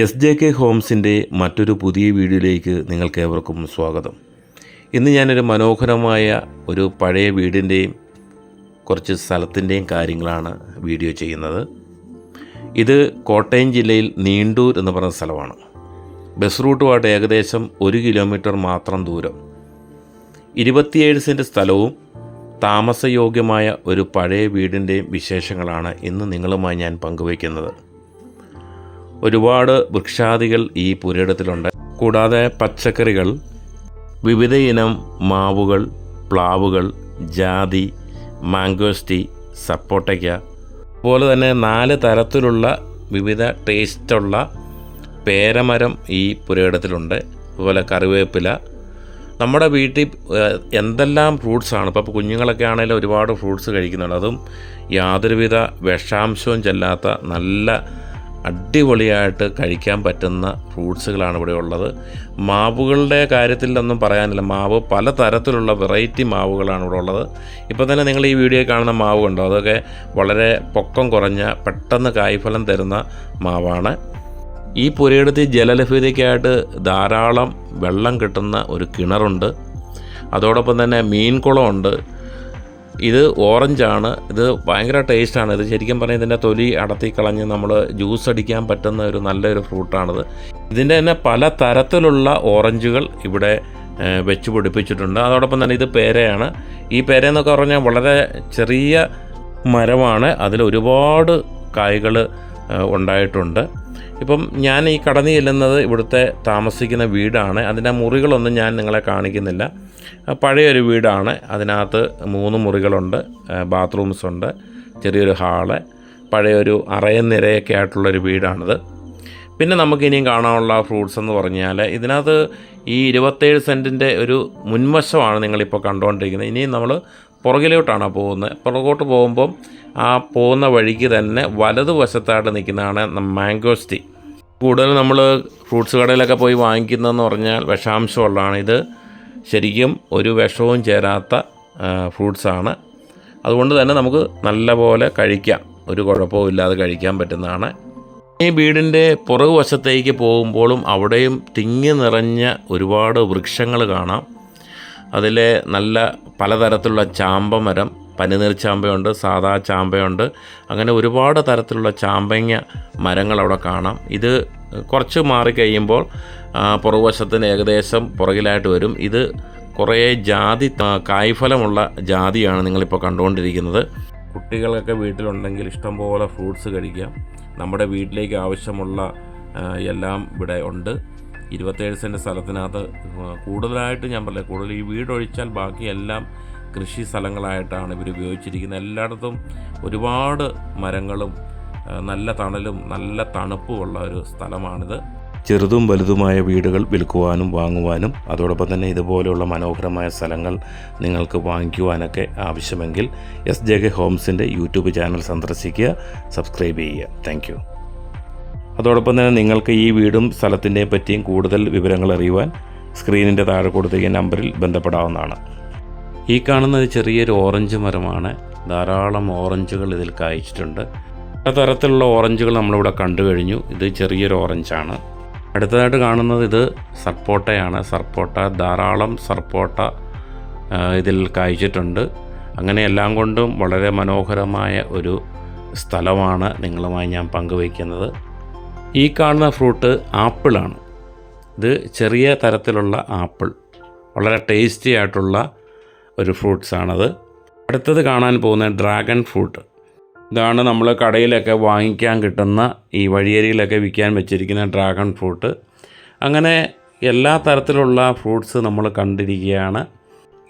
S J K ഹോംസിന്റെ മറ്റൊരു പുതിയ വീഡിയോയിലേക്ക് നിങ്ങൾക്ക് ഏവർക്കും സ്വാഗതം. ഇന്ന് ഞാനൊരു മനോഹരമായ ഒരു പഴയ വീടിന്റെയും കുറച്ച് സ്ഥലത്തിന്റെയും കാര്യങ്ങളാണ് വീഡിയോ ചെയ്യുന്നത്. ഇത് കോട്ടയം ജില്ലയിൽ നീണ്ടൂർ എന്ന് പറയുന്ന സ്ഥലമാണ്. ബസ് റൂട്ടുമായിട്ട് ഏകദേശം ഒരു കിലോമീറ്റർ മാത്രം ദൂരം. ഇരുപത്തിയേഴ് സെന്റ് സ്ഥലവും താമസയോഗ്യമായ ഒരു പഴയ വീടിന്റെയും വിശേഷങ്ങളാണ് ഇന്ന് നിങ്ങളുമായി ഞാൻ പങ്കുവയ്ക്കുന്നത്. ഒരുപാട് വൃക്ഷാദികൾ ഈ പുരയിടത്തിലുണ്ട്. കൂടാതെ പച്ചക്കറികൾ വിവിധ ഇനം മാവുകൾ പ്ലാവുകൾ ജാതി മാംഗോസ്റ്റി സപ്പോട്ടയ്ക്ക അതുപോലെ തന്നെ നാല് തരത്തിലുള്ള വിവിധ ടേസ്റ്റുള്ള പേരമരം ഈ പുരയിടത്തിലുണ്ട്. അതുപോലെ കറിവേപ്പില. നമ്മുടെ വീട്ടിൽ എന്തെല്ലാം ഫ്രൂട്ട്സാണ് ഇപ്പോൾ കുഞ്ഞുങ്ങളൊക്കെ ആണെങ്കിലും ഒരുപാട് ഫ്രൂട്ട്സ് കഴിക്കുന്നുണ്ട്. അതും യാതൊരുവിധ വിഷാംശവും ചെല്ലാത്ത നല്ല അടിപൊളിയായിട്ട് കഴിക്കാൻ പറ്റുന്ന ഫ്രൂട്ട്സുകളാണ് ഇവിടെ ഉള്ളത്. മാവുകളുടെ കാര്യത്തിൽ ഒന്നും പറയാനില്ല. മാവ് പല തരത്തിലുള്ള വെറൈറ്റി മാവുകളാണ് ഇവിടെ ഉള്ളത്. ഇപ്പോൾ തന്നെ നിങ്ങൾ ഈ വീഡിയോ കാണുന്ന മാവ് കണ്ടോ? അതൊക്കെ വളരെ പൊക്കം കുറഞ്ഞ പെട്ടെന്ന് കായ്ഫലം തരുന്ന മാവാണ്. ഈ പുരയിടത്തി ജലലഭ്യതയ്ക്കായിട്ട് ധാരാളം വെള്ളം കിട്ടുന്ന ഒരു കിണറുണ്ട്. അതോടൊപ്പം തന്നെ മീൻകുളമുണ്ട്. ഇത് ഓറഞ്ചാണ്. ഇത് ഭയങ്കര ടേസ്റ്റാണ്. ഇത് ശരിക്കും പറഞ്ഞാൽ ഇതിന്റെ തൊലി അടത്തി കളഞ്ഞ് നമ്മൾ ജ്യൂസ് അടിക്കാൻ പറ്റുന്ന ഒരു നല്ലൊരു ഫ്രൂട്ടാണിത്. ഇതിന്റെ തന്നെ പല തരത്തിലുള്ള ഓറഞ്ചുകൾ ഇവിടെ വെച്ച് പിടിപ്പിച്ചിട്ടുണ്ട്. അതോടൊപ്പം തന്നെ ഇത് പേരയാണ്. ഈ പേര എന്നൊക്കെ പറഞ്ഞാൽ വളരെ ചെറിയ മരമാണ്. അതിൽ ഒരുപാട് കായ്കൾ ഉണ്ടായിട്ടുണ്ട്. ഇപ്പം ഞാൻ ഈ കടന്നു ചെല്ലുന്നത് ഇവിടുത്തെ താമസിക്കുന്ന വീടാണ്. അതിന്റെ മുറികളൊന്നും ഞാൻ നിങ്ങളെ കാണിക്കുന്നില്ല. പഴയൊരു വീടാണ്. അതിനകത്ത് മൂന്ന് മുറികളുണ്ട് ബാത്റൂംസ് ഉണ്ട് ചെറിയൊരു ഹാൾ പഴയൊരു അറയും നിരയൊക്കെ ആയിട്ടുള്ളൊരു വീടാണിത്. പിന്നെ നമുക്ക് ഇനിയും കാണാനുള്ള ഫ്രൂട്ട്സ് എന്ന് പറഞ്ഞാൽ ഇതിനകത്ത് ഈ ഇരുപത്തേഴ് സെന്റിന്റെ ഒരു മുൻവശമാണ് നിങ്ങളിപ്പോൾ കണ്ടുകൊണ്ടിരിക്കുന്നത്. ഇനിയും നമ്മൾ പുറകിലോട്ടാണ് പോകുന്നത്. പുറകോട്ട് പോകുമ്പം ആ പോകുന്ന വഴിക്ക് തന്നെ വലതുവശത്തായിട്ട് നിൽക്കുന്നതാണ് മാംഗോസ്റ്റി കൂടുതൽ നമ്മൾ ഫ്രൂട്ട്സ് കടയിലൊക്കെ പോയി വാങ്ങിക്കുന്നതെന്ന് പറഞ്ഞാൽ വിഷാംശമുള്ളതാണ്. ഇത് ശരിക്കും ഒരു വിഷവും ചേരാത്ത ഫ്രൂട്ട്സാണ്. അതുകൊണ്ട് തന്നെ നമുക്ക് നല്ലപോലെ കഴിക്കാം. ഒരു കുഴപ്പവും ഇല്ലാതെ കഴിക്കാൻ പറ്റുന്നതാണ്. ഈ വീടിന്റെ പുറകുവശത്തേക്ക് പോകുമ്പോഴും അവിടെയും തിങ്ങി നിറഞ്ഞ ഒരുപാട് വൃക്ഷങ്ങൾ കാണാം. അതിലെ നല്ല പലതരത്തിലുള്ള ചാമ്പ മരം പനിനീർ ചാമ്പയുണ്ട് സാധാ ചാമ്പയുണ്ട്. അങ്ങനെ ഒരുപാട് തരത്തിലുള്ള ചാമ്പങ്ങ മരങ്ങൾ അവിടെ കാണാം. ഇത് കുറച്ച് മാറിക്കഴിയുമ്പോൾ കഴിയുമ്പോൾ പുറകുവശത്തിന് ഏകദേശം പുറകിലായിട്ട് വരും. ഇത് കുറേ ജാതി കായ്ഫലമുള്ള ജാതിയാണ് നിങ്ങളിപ്പോൾ കണ്ടുകൊണ്ടിരിക്കുന്നത്. കുട്ടികളൊക്കെ വീട്ടിലുണ്ടെങ്കിൽ ഇഷ്ടംപോലെ ഫ്രൂട്ട്സ് കഴിക്കാം. നമ്മുടെ വീട്ടിലേക്ക് ആവശ്യമുള്ള എല്ലാം ഇവിടെ ഉണ്ട്. ഇരുപത്തേഴ് സെന്റ് സ്ഥലത്തിനകത്ത് കൂടുതലായിട്ട് ഞാൻ പറയാം കൂടുതൽ ഈ വീടൊഴിച്ചാൽ ബാക്കിയെല്ലാം കൃഷി സ്ഥലങ്ങളായിട്ടാണ് ഇവർ ഉപയോഗിച്ചിരിക്കുന്നത്. എല്ലായിടത്തും ഒരുപാട് മരങ്ങളും നല്ല തണലും നല്ല തണുപ്പുമുള്ള ഒരു സ്ഥലമാണിത്. ചെറുതും വലുതുമായ വീടുകൾ വിൽക്കുവാനും വാങ്ങുവാനും അതോടൊപ്പം തന്നെ ഇതുപോലെയുള്ള മനോഹരമായ സ്ഥലങ്ങൾ നിങ്ങൾക്ക് വാങ്ങിക്കുവാനൊക്കെ ആവശ്യമെങ്കിൽ എസ് ജെ കെ ഹോംസിന്റെ യൂട്യൂബ് ചാനൽ സന്ദർശിക്കുക സബ്സ്ക്രൈബ് ചെയ്യുക. താങ്ക് അതോടൊപ്പം തന്നെ നിങ്ങൾക്ക് ഈ വീടും സ്ഥലത്തിന്റെയും പറ്റിയും കൂടുതൽ വിവരങ്ങൾ അറിയുവാൻ സ്ക്രീനിന്റെ താഴെ കൊടുത്തിരിക്കുന്ന നമ്പറിൽ ബന്ധപ്പെടാവുന്നതാണ്. ഈ കാണുന്നത് ചെറിയൊരു ഓറഞ്ച് മരമാണ്. ധാരാളം ഓറഞ്ചുകൾ ഇതിൽ കായ്ച്ചിട്ടുണ്ട്. പല തരത്തിലുള്ള ഓറഞ്ചുകൾ നമ്മളിവിടെ കണ്ടു കഴിഞ്ഞു. ഇത് ചെറിയൊരു ഓറഞ്ചാണ്. അടുത്തതായിട്ട് കാണുന്നത് ഇത് സർപ്പോട്ടയാണ് സർപ്പോട്ട ധാരാളം സർപ്പോട്ട ഇതിൽ കായ്ച്ചിട്ടുണ്ട്. അങ്ങനെ എല്ലാം കൊണ്ടും വളരെ മനോഹരമായ ഒരു സ്ഥലമാണ് നിങ്ങളുമായി ഞാൻ പങ്കുവയ്ക്കുന്നത്. ഈ കാണുന്ന ഫ്രൂട്ട് ആപ്പിളാണ്. ഇത് ചെറിയ തരത്തിലുള്ള ആപ്പിൾ. വളരെ ടേസ്റ്റി ആയിട്ടുള്ള ഒരു ഫ്രൂട്ട്സാണത്. അടുത്തത് കാണാൻ പോകുന്ന ഡ്രാഗൺ ഫ്രൂട്ട്. ഇതാണ് നമ്മൾ കടയിലൊക്കെ വാങ്ങിക്കാൻ കിട്ടുന്ന ഈ വഴിയരിയിലൊക്കെ വിൽക്കാൻ വെച്ചിരിക്കുന്ന ഡ്രാഗൺ ഫ്രൂട്ട്. അങ്ങനെ എല്ലാ തരത്തിലുള്ള ഫ്രൂട്ട്സ് നമ്മൾ കണ്ടിരിക്കുകയാണ്.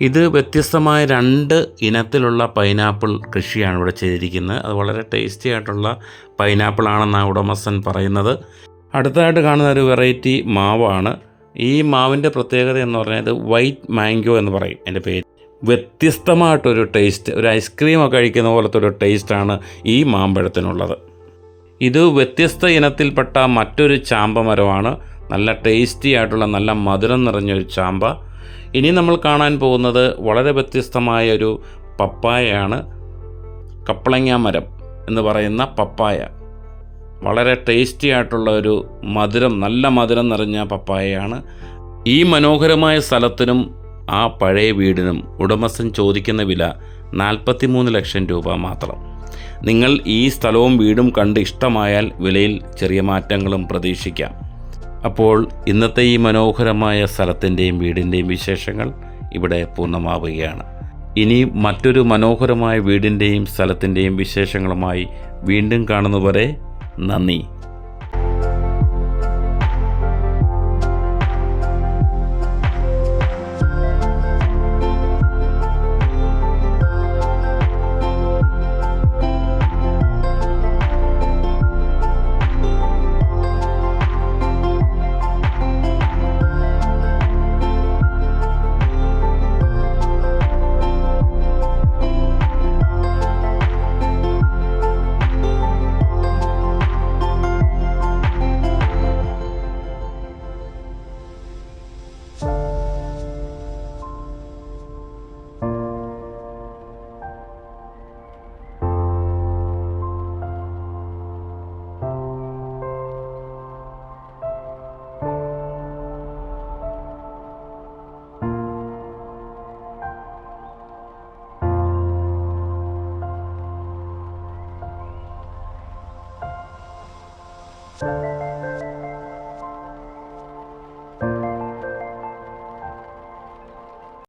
ഇത് വ്യത്യസ്തമായ രണ്ട് ഇനത്തിലുള്ള പൈനാപ്പിൾ കൃഷിയാണ് ഇവിടെ ചെയ്തിരിക്കുന്നത്. അത് വളരെ ടേസ്റ്റി ആയിട്ടുള്ള പൈനാപ്പിൾ ആണെന്നാണ് ഉടമസ്ഥൻ പറയുന്നത്. അടുത്തതായിട്ട് കാണുന്ന ഒരു വെറൈറ്റി മാവാണ്. ഈ മാവിന്റെ പ്രത്യേകത എന്ന് പറഞ്ഞാൽ വൈറ്റ് മാംഗോ എന്ന് പറയും എന്റെ പേര്. വ്യത്യസ്തമായിട്ടൊരു ടേസ്റ്റ് ഒരു ഐസ്ക്രീമൊക്കെ കഴിക്കുന്ന പോലത്തെ ഒരു ടേസ്റ്റാണ് ഈ മാമ്പഴത്തിനുള്ളത്. ഇത് വ്യത്യസ്ത ഇനത്തിൽപ്പെട്ട മറ്റൊരു ചാമ്പ മരമാണ്. നല്ല ടേസ്റ്റി ആയിട്ടുള്ള നല്ല മധുരം നിറഞ്ഞൊരു ചാമ്പ. ഇനി നമ്മൾ കാണാൻ പോകുന്നത് വളരെ വ്യത്യസ്തമായ ഒരു പപ്പായയാണ്. കപ്പളങ്ങ മരം എന്ന് പറയുന്ന പപ്പായ. വളരെ ടേസ്റ്റി ആയിട്ടുള്ള ഒരു മധുരം നല്ല മധുരം നിറഞ്ഞ പപ്പായയാണ്. ഈ മനോഹരമായ സ്ഥലത്തിനും ആ പഴയ വീടിനും ഉടമസ്ഥൻ ചോദിക്കുന്ന വില നാൽപ്പത്തിമൂന്ന് ലക്ഷം രൂപ മാത്രം. നിങ്ങൾ ഈ സ്ഥലവും വീടും കണ്ട് ഇഷ്ടമായാൽ വിലയിൽ ചെറിയ മാറ്റങ്ങളും പ്രതീക്ഷിക്കാം. അപ്പോൾ ഇന്നത്തെ ഈ മനോഹരമായ സ്ഥലത്തിന്റെയും വീടിന്റെയും വിശേഷങ്ങൾ ഇവിടെ പൂർണമാവുകയാണ്. ഇനി മറ്റൊരു മനോഹരമായ വീടിന്റെയും സ്ഥലത്തിന്റെയും വിശേഷങ്ങളുമായി വീണ്ടും കാണുന്നവരെ നന്ദി.